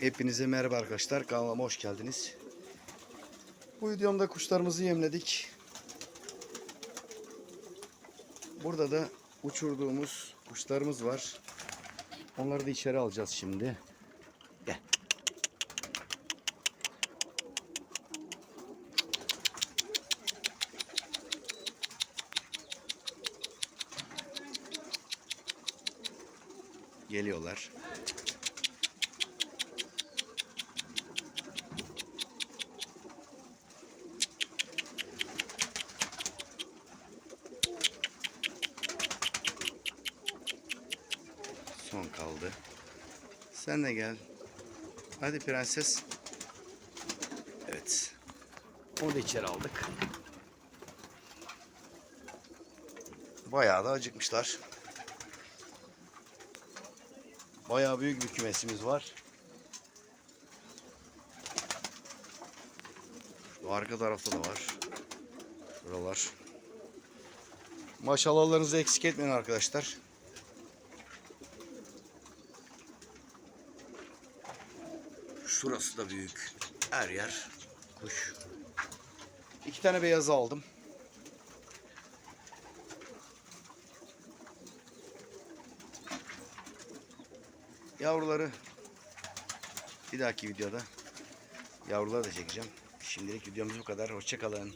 Hepinize merhaba arkadaşlar. Kanalıma hoş geldiniz. Bu videomda kuşlarımızı yemledik. Burada da uçurduğumuz kuşlarımız var. Onları da içeri alacağız şimdi. Gel. Geliyorlar. Son kaldı. Sen de gel. Hadi prenses. Evet. Onu da içeri aldık. Bayağı da acıkmışlar. Bayağı büyük bir kümesimiz var. Şu arka tarafta da var. Buralar. Maşallahlarınızı eksik etmeyin arkadaşlar. Şurası da büyük. Her yer kuş. İki tane beyazı aldım. Yavruları bir dahaki videoda yavruları da çekeceğim. Şimdilik videomuz bu kadar. Hoşçakalın.